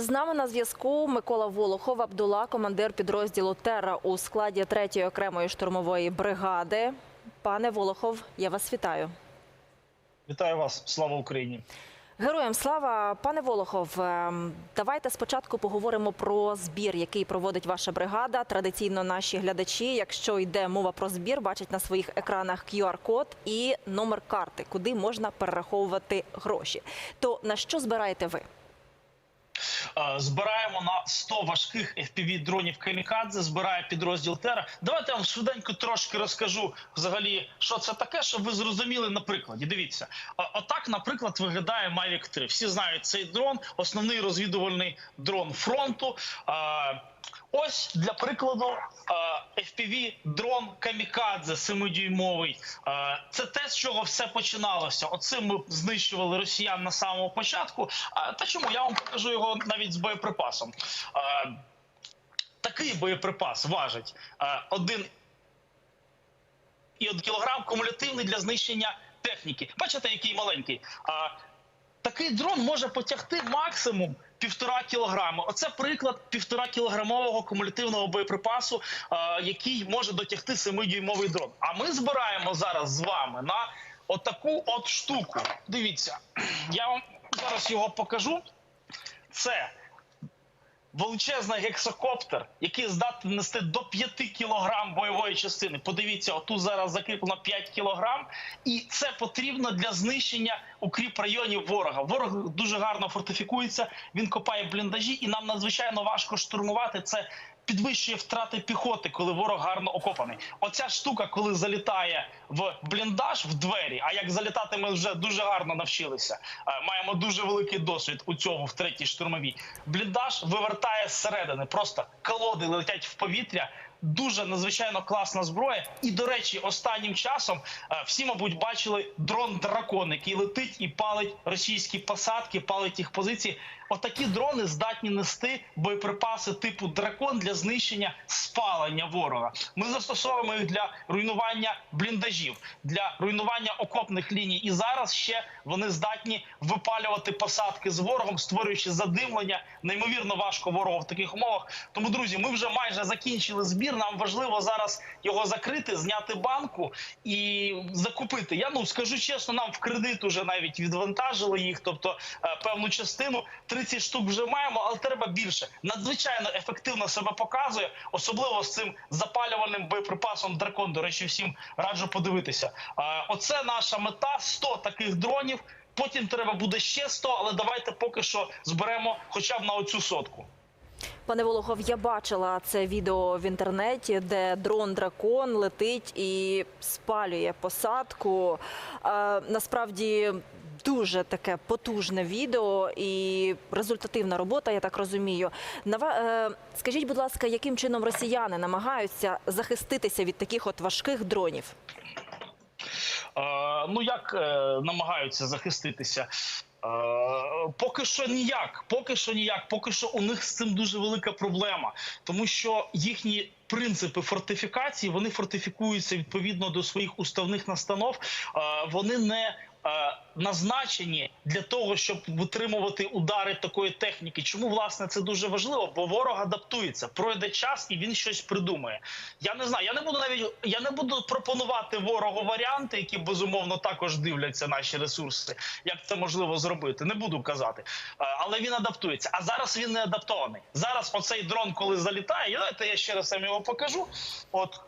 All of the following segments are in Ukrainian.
З нами на зв'язку Микола Волохов, Абдула, командир підрозділу Терра у складі 3-ї окремої штурмової бригади. Пане Волохов, я вас вітаю. Вітаю вас, слава Україні. Героям слава, пане Волохов. ем, Давайте спочатку поговоримо про збір, який проводить ваша бригада. Традиційно наші глядачі, якщо йде мова про збір, бачать на своїх екранах QR-код і номер карти, куди можна перераховувати гроші. То на що збираєте ви? Е, Збираємо на 100 важких fpv дронів камікадзе. Збирає підрозділ Тера. Давайте я вам швиденько трошки розкажу взагалі, що це таке, щоб ви зрозуміли на прикладі. Дивіться, Е, отак, наприклад, виглядає Mavic 3. Всі знають цей дрон, основний розвідувальний дрон фронту. Ось для прикладу FPV дрон Камікадзе 7-дюймовий. Е, Це те, з чого все починалося. Оцим ми знищували росіян на самому початку. Та чому я вам покажу його навіть з боєприпасом? Такий боєприпас важить один і 1 кілограм кумулятивний для знищення техніки. Бачите, який маленький. Такий дрон може потягти максимум півтора кілограми. Оце приклад півтора кілограмового кумулятивного боєприпасу, який може дотягти 7-дюймовий дрон. А ми збираємо зараз з вами на отаку от штуку. Дивіться, я вам зараз його покажу. Це величезний гексокоптер, який здатний нести до 5 кілограм бойової частини. Подивіться, отут зараз закріплено 5 кілограм, і це потрібно для знищення укріп районів ворога. Ворог дуже гарно фортифікується, він копає бліндажі, і нам надзвичайно важко штурмувати це. Підвищує втрати піхоти, коли ворог гарно окопаний. Оця штука, коли залітає в бліндаж в двері. А як залітати, ми вже дуже гарно навчилися. Е, Маємо дуже великий досвід у цьому в третій штурмовій. Бліндаж вивертає зсередини, просто колоди летять в повітря. Дуже надзвичайно класна зброя. І до речі, останнім часом е, всі, мабуть, бачили дрон дракон, який летить і палить російські посадки, палить їх позиції. Отакі дрони здатні нести боєприпаси типу дракон для знищення спалення ворога. Ми застосовуємо їх для руйнування бліндажів, для руйнування окопних ліній. І зараз ще вони здатні випалювати посадки з ворогом, створюючи задимлення. Неймовірно важко ворогу в таких умовах. Тому, друзі, ми вже майже закінчили збір. Нам важливо зараз його закрити, зняти банку і закупити. Я ну скажу чесно, нам в кредит уже навіть відвантажили їх, тобто е, певну частину. 30 штук вже маємо, але треба більше. Надзвичайно ефективно себе показує, особливо з цим запалювальним боєприпасом дракон. До речі, всім раджу подивитися. Оце наша мета: 100 таких дронів. Потім треба буде ще 100, але давайте поки що зберемо хоча б на оцю сотку. Пане Волохов, я бачила це відео в інтернеті, де дрон дракон летить і спалює посадку. Е, насправді дуже таке потужне відео і результативна робота, я так розумію. Нава... Е, скажіть, будь ласка, яким чином росіяни намагаються захиститися від таких от важких дронів? Е, ну як е, намагаються захиститися? Е, поки що ніяк, поки що ніяк, поки що у них з цим дуже велика проблема, тому що їхні принципи фортифікації вони фортифікуються відповідно до своїх уставних настанов. Е, вони не назначені для того, щоб витримувати удари такої техніки. Чому власне це дуже важливо? Бо ворог адаптується, пройде час і він щось придумає. Я не знаю. Я не буду навіть я не буду пропонувати ворогу варіанти, які безумовно також дивляться наші ресурси. Як це можливо зробити? Не буду казати, Е, але він адаптується. А зараз він не адаптований. Зараз оцей дрон, коли залітає, давайте я ще раз вам його покажу. От.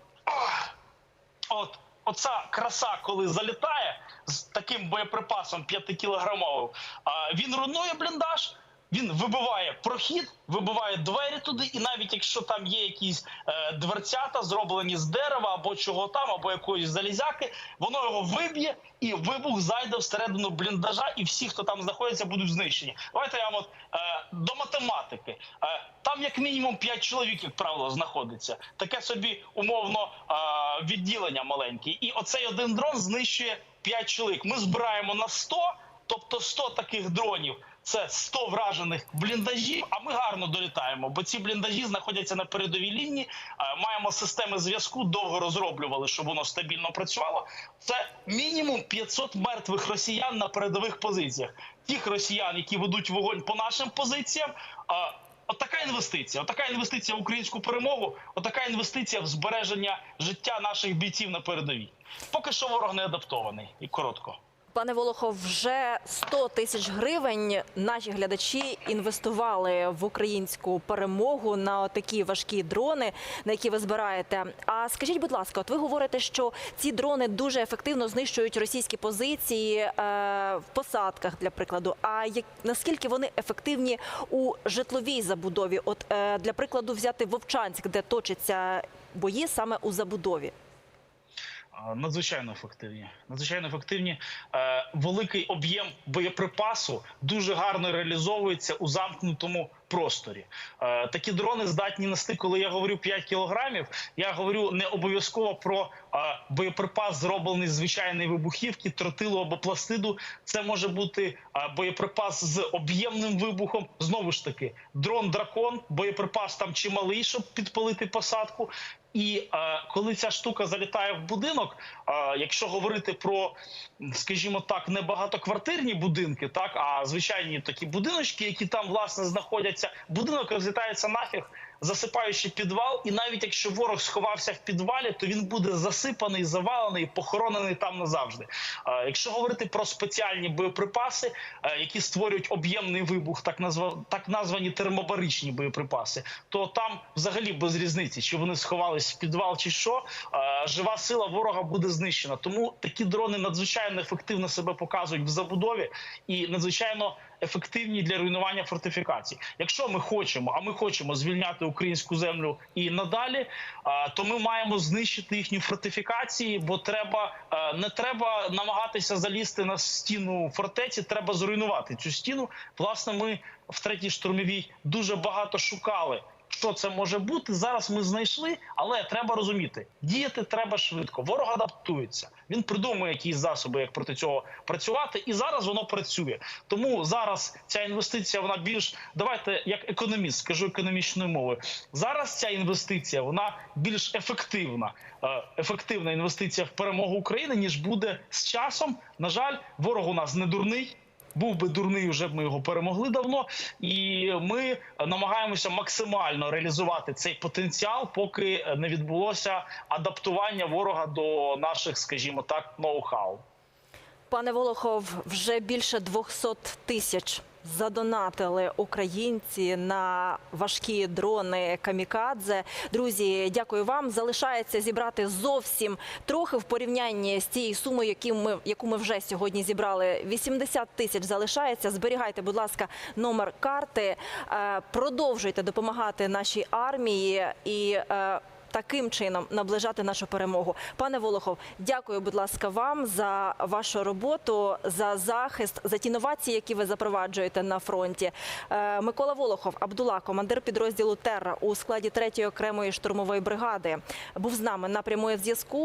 От оця краса, коли залітає з таким боєприпасом 5-кілограмовим, а, він руйнує бліндаж. Він вибиває прохід, вибиває двері туди, і навіть якщо там є якісь е, дверцята, зроблені з дерева або чого там, або якоїсь залізяки, воно його виб'є і вибух зайде всередину бліндажа, і всі, хто там знаходиться, будуть знищені. Давайте я вам от е, до математики. Е, там як мінімум 5 чоловік, як правило, знаходиться. Таке собі умовно е, відділення маленьке. І оцей один дрон знищує 5 чоловік. Ми збираємо на 100, тобто 100 таких дронів. Це 100 вражених бліндажів. А ми гарно долітаємо, бо ці бліндажі знаходяться на передовій лінії. Маємо системи зв'язку, довго розроблювали, щоб воно стабільно працювало. Це мінімум 500 мертвих росіян на передових позиціях. Тих росіян, які ведуть вогонь по нашим позиціям. Отака інвестиція, отака інвестиція в українську перемогу, отака інвестиція в збереження життя наших бійців на передовій. Поки що ворог не адаптований і коротко. Пане Волохов, вже 100 тисяч гривень наші глядачі інвестували в українську перемогу на такі важкі дрони, на які ви збираєте. А скажіть, будь ласка, от ви говорите, що ці дрони дуже ефективно знищують російські позиції е, в посадках, для прикладу. А як наскільки вони ефективні у житловій забудові? От е, для прикладу, взяти Вовчанськ, де точаться бої саме у забудові. А, Надзвичайно ефективні. Надзвичайно ефективні. Е, великий об'єм боєприпасу дуже гарно реалізовується у замкнутому просторі. Е, такі дрони здатні нести, коли я говорю 5 кілограмів. Я говорю не обов'язково про е, боєприпас, зроблений з звичайної вибухівки, тротилу або пластиду. Це може бути е, боєприпас з об'ємним вибухом. Знову ж таки, дрон дракон, боєприпас там чималий, щоб підпалити посадку. І е, коли ця штука залітає в будинок, е, якщо говорити про, скажімо так, не багатоквартирні будинки, так а звичайні такі будиночки, які там власне знаходяться, будинок розлітається нафіг, засипаючи підвал. І навіть якщо ворог сховався в підвалі, то він буде засипаний, завалений, похоронений там назавжди. Якщо говорити про спеціальні боєприпаси, е, які створюють об'ємний вибух, так назва так названі термобаричні боєприпаси, то там взагалі без різниці, чи вони сховались в підвал, чи що жива сила ворога буде знищена. Тому такі дрони надзвичайно ефективно себе показують в забудові і надзвичайно ефективні для руйнування фортифікацій. Якщо ми хочемо, а ми хочемо звільняти українську землю і надалі, е, то ми маємо знищити їхні фортифікації, бо треба е, не треба намагатися залізти на стіну фортеці. Треба зруйнувати цю стіну. Власне, ми в третій штурмовій дуже багато шукали. Що це може бути зараз? Ми знайшли, але треба розуміти, діяти треба швидко. Ворог адаптується. Він придумує якісь засоби, як проти цього працювати, і зараз воно працює. Тому зараз ця інвестиція вона більш давайте як економіст, скажу економічною мовою. Зараз ця інвестиція вона більш ефективна. Е, Ефективна інвестиція в перемогу України ніж буде з часом. На жаль, ворог у нас не дурний. Був би дурний, вже б ми його перемогли давно, і ми намагаємося максимально реалізувати цей потенціал, поки не відбулося адаптування ворога до наших, скажімо так, ноу-хау. Пане Волохов, вже більше 200 тисяч задонатили українці на важкі дрони камікадзе. Друзі, дякую вам. Залишається зібрати зовсім трохи в порівнянні з тією сумою, яку ми, яку ми вже сьогодні зібрали. 80 тисяч залишається. Зберігайте, будь ласка, номер карти. Е, Продовжуйте допомагати нашій армії і. Таким чином наближати нашу перемогу. Пане Волохов, дякую, будь ласка, вам за вашу роботу, за захист, за ті новації, які ви запроваджуєте на фронті. Е, Микола Волохов, Абдула, командир підрозділу Терра у складі 3-ї окремої штурмової бригади, був з нами на прямої зв'язку.